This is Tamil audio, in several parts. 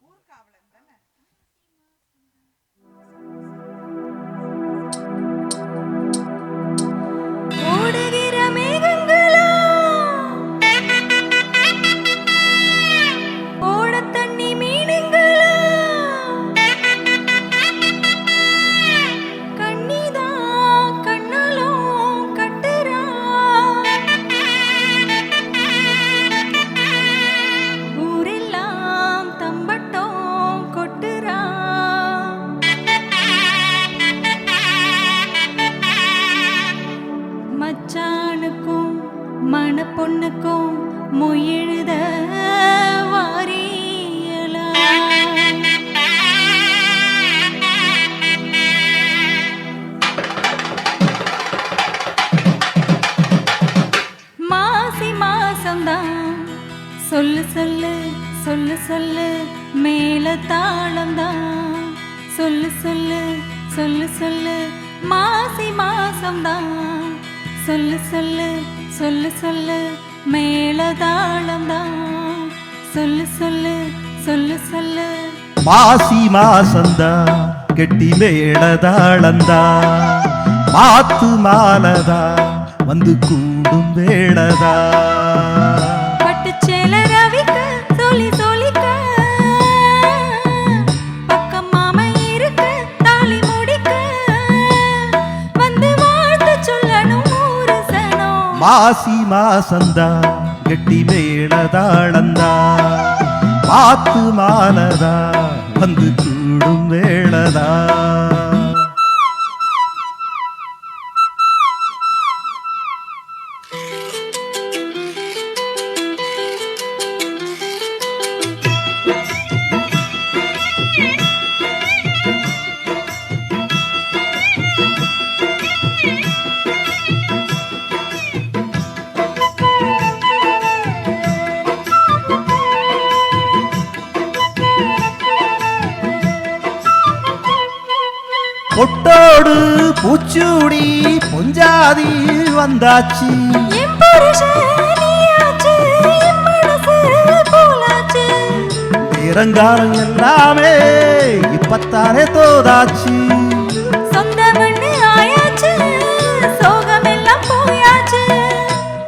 ஊர்காவலன் தானே? சொல்லு சொல்லு சொல்லு சொல்லு மேல தாளம்தான் சொல்லு சொல்லு சொல்லு சொல்லு மாசி மாசம்தான் சொல்லு சொல்லு சொல்லு சொல்லு மேல தாளம்தான் சொல்லு சொல்லு சொல்லு சொல்லு மாசி மாசந்தா கெட்டி மேல தாளந்தா மாத்து மாலதா வந்து கூடும் வேளதா சனம் மாசி மாசந்தா கெட்டி மேளதாளந்தா மாத்து மாலதா வந்து கூடும் வேளதா. பொட்டோடு பூச்சூடி பொஞ்சாதி வந்தாச்சு. நிறங்காலம் எல்லாமே இப்பத்தானே தோதாச்சு.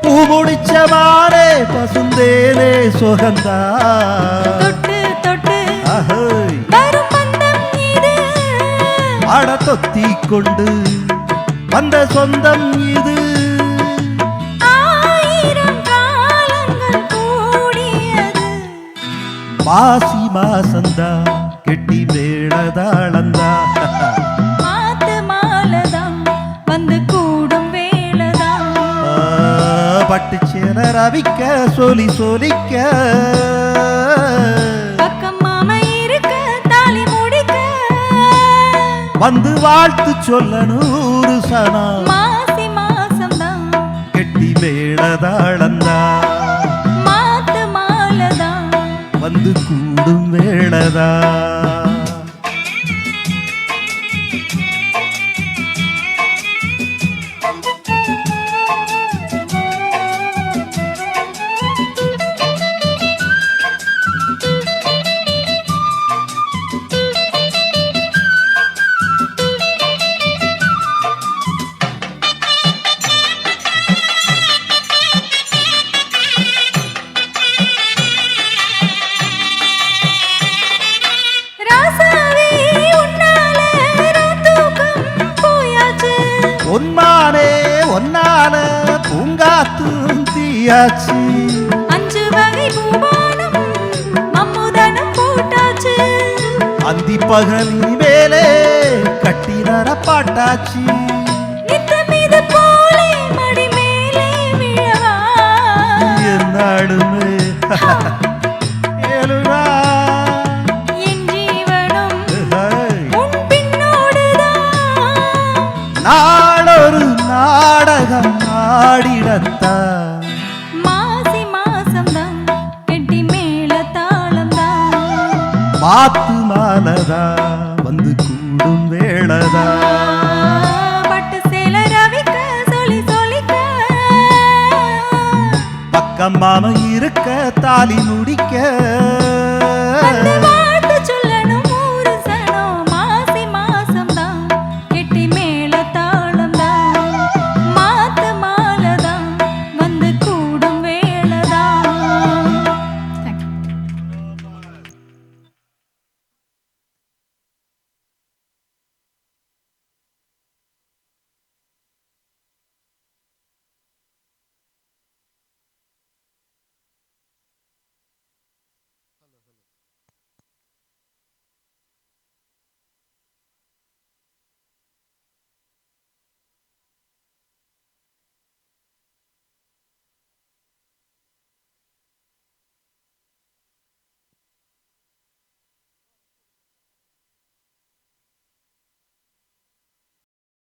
பூ முடிச்ச மாறே பசுந்தேனே சுகந்தா தொத்தி கொண்டு வந்த சொந்தம் இது. மாசி மாசந்தா கெட்டி மேளதாளந்தா மாத்து மாலைதான் வந்து கூடும் ஆ, பட்டு சேர ரவிக்க சொலி சொலிக்க. வந்து வாழ்த்து சொல்ல நூறு சனம் மாசி மாசம்தான் கெட்டி மேளதாளந்தா. மாத்து மாலைதான் வந்து கூடும் வேளதா பூங்காத்தும் தீயாச்சு. அஞ்சு வகை பூபானம் அம்முதனம் போட்டாச்சு. அந்தி பகலின் மேலே கட்டி பாட்டாச்சு பின்னோடுதான். நாளொரு நாடகம் ஆடிடத்தா மாசி மாசம்தான் கெட்டி மேல தாளம்தான். மாத்து மாலதா வந்து கூடும் வேளதா? பட்டு சேல ரவிக்க சொல்லி சொல்லிக்க. பக்கம் மாம இருக்க தாலி முடிக்க.